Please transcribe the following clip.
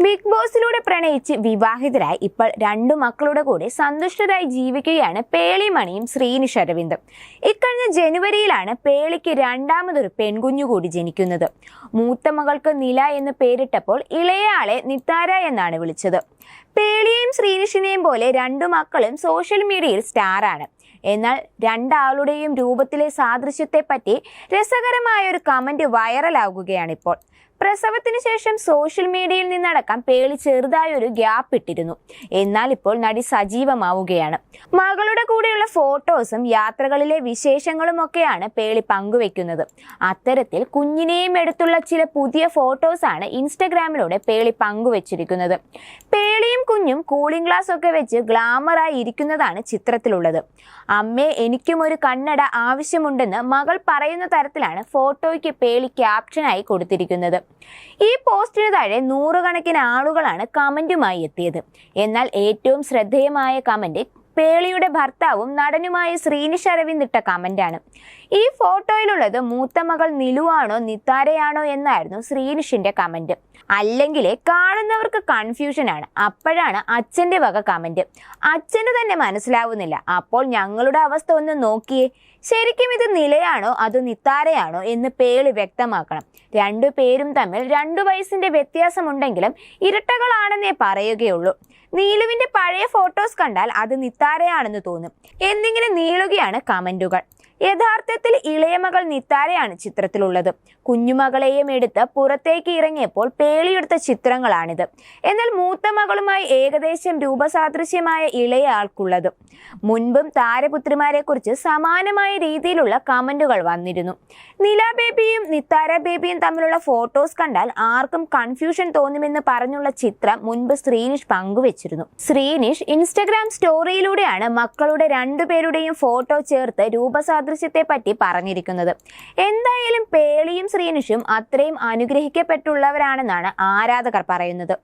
Big ബോസിലൂടെ പ്രണയിച്ച് വിവാഹിതരായി ഇപ്പോൾ രണ്ടു മക്കളുടെ കൂടെ സന്തുഷ്ടരായി ജീവിക്കുകയാണ് പേളിമണിയും ശ്രീനിഷ് അരവിന്ദും. ഇക്കഴിഞ്ഞ ജനുവരിയിലാണ് പേളിക്ക് രണ്ടാമതൊരു പെൺകുഞ്ഞു കൂടി ജനിക്കുന്നത്. മൂത്ത മകൾക്ക് നില എന്ന് പേരിട്ടപ്പോൾ ഇളയാളെ നിത്താര എന്നാണ് വിളിച്ചത്. പേളിയെയും ശ്രീനിഷിനെയും പോലെ രണ്ടു മക്കളും സോഷ്യൽ മീഡിയയിൽ സ്റ്റാറാണ്. എന്നാൽ രണ്ടാളുടെയും രൂപത്തിലെ സാദൃശ്യത്തെപ്പറ്റി രസകരമായ ഒരു കമന്റ് വൈറലാകുകയാണിപ്പോൾ. പ്രസവത്തിന് ശേഷം സോഷ്യൽ മീഡിയയിൽ നിന്നടക്കം പേളി ചെറുതായ ഒരു ഗ്യാപ്പ് ഇട്ടിരുന്നു. എന്നാൽ ഇപ്പോൾ നടി സജീവമാവുകയാണ്. മകളുടെ കൂടെയുള്ള ഫോട്ടോസും യാത്രകളിലെ വിശേഷങ്ങളും ഒക്കെയാണ് പേളി പങ്കുവെക്കുന്നത്. അത്തരത്തിൽ കുഞ്ഞിനെയും എടുത്തുള്ള ചില പുതിയ ഫോട്ടോസാണ് ഇൻസ്റ്റഗ്രാമിലൂടെ പേളി പങ്കുവച്ചിരിക്കുന്നത്. പേളിയും കുഞ്ഞും കൂളിംഗ് ഗ്ലാസ് ഒക്കെ വെച്ച് ഗ്ലാമറായി ഇരിക്കുന്നതാണ് ചിത്രത്തിലുള്ളത്. അമ്മേ എനിക്കും ഒരു കണ്ണട ആവശ്യമുണ്ടെന്ന് മകൾ പറയുന്ന തരത്തിലാണ് ഫോട്ടോയ്ക്ക് പേളി ക്യാപ്ഷനായി കൊടുത്തിരിക്കുന്നത്. ഈ പോസ്റ്റിന് താഴെ നൂറുകണക്കിന് ആളുകളാണ് കമന്റുമായി എത്തിയത്. എന്നാൽ ഏറ്റവും ശ്രദ്ധേയമായ കമന്റ് പേളിയുടെ ഭർത്താവും നടനുമായ ശ്രീനിഷ് അരവിന്ദ് ഇട്ട കമന്റാണ് ഈ ഫോട്ടോയിലുള്ളത് മൂത്ത മകൾ നിലുവാണോ നിത്താരയാണോ എന്നായിരുന്നു ശ്രീനിഷിന്റെ കമന്റ് അല്ലെങ്കിൽ കാണുന്നവർക്ക് കൺഫ്യൂഷൻ ആണ്. അപ്പോഴാണ് അച്ഛന്റെ വക കമന്റ് അച്ഛന് തന്നെ മനസ്സിലാവുന്നില്ല. അപ്പോൾ ഞങ്ങളുടെ അവസ്ഥ ഒന്ന് നോക്കിയേ. ശരിക്കും ഇത് നിലയാണോ അതോ നിത്താരയാണോ എന്ന് പേളി വ്യക്തമാക്കണം. രണ്ടു പേരും തമ്മിൽ രണ്ടു വയസ്സിന്റെ വ്യത്യാസമുണ്ടെങ്കിലും ഇരട്ടകളാണെന്നേ പറയുകയുള്ളൂ. നീലുവിന്റെ പഴയ ഫോട്ടോസ് കണ്ടാൽ അത് നിത്താരയാണെന്ന് തോന്നും. എന്നിങ്ങനെ നീളുകയാണ് കമന്റുകൾ. യഥാർത്ഥത്തിൽ ഇളയമകൾ നിത്താരയാണ് ചിത്രത്തിലുള്ളത്. കുഞ്ഞുമകളെയും എടുത്ത് പുറത്തേക്ക് ഇറങ്ങിയപ്പോൾ പേളിയെടുത്ത ചിത്രങ്ങളാണിത്. എന്നാൽ മൂത്ത മകളുമായി ഏകദേശം രൂപസാദൃശ്യമായ ഇളയ ആൾക്കുള്ളത്. മുൻപും താരപുത്രിമാരെ കുറിച്ച് സമാനമായ രീതിയിലുള്ള കമന്റുകൾ വന്നിരുന്നു. നില ബേബിയും നിത്താര ബേബിയും തമ്മിലുള്ള ഫോട്ടോസ് കണ്ടാൽ ആർക്കും കൺഫ്യൂഷൻ തോന്നുമെന്ന് പറഞ്ഞുള്ള ചിത്രം മുൻപ് ശ്രീനിഷ് പങ്കുവച്ചിരുന്നു. ശ്രീനിഷ് ഇൻസ്റ്റഗ്രാം സ്റ്റോറിയിലൂടെയാണ് മക്കളുടെ രണ്ടുപേരുടെയും ഫോട്ടോ ചേർത്ത് രൂപസാദൃശ്യത്തെ പറ്റി പറഞ്ഞിരിക്കുന്നത്. എന്തായാലും പേളിയും ശ്രീനിഷും അത്രയും അനുഗ്രഹിക്കപ്പെട്ടുള്ളവരാണെന്നാണ് ആരാധകർ പറയുന്നത്.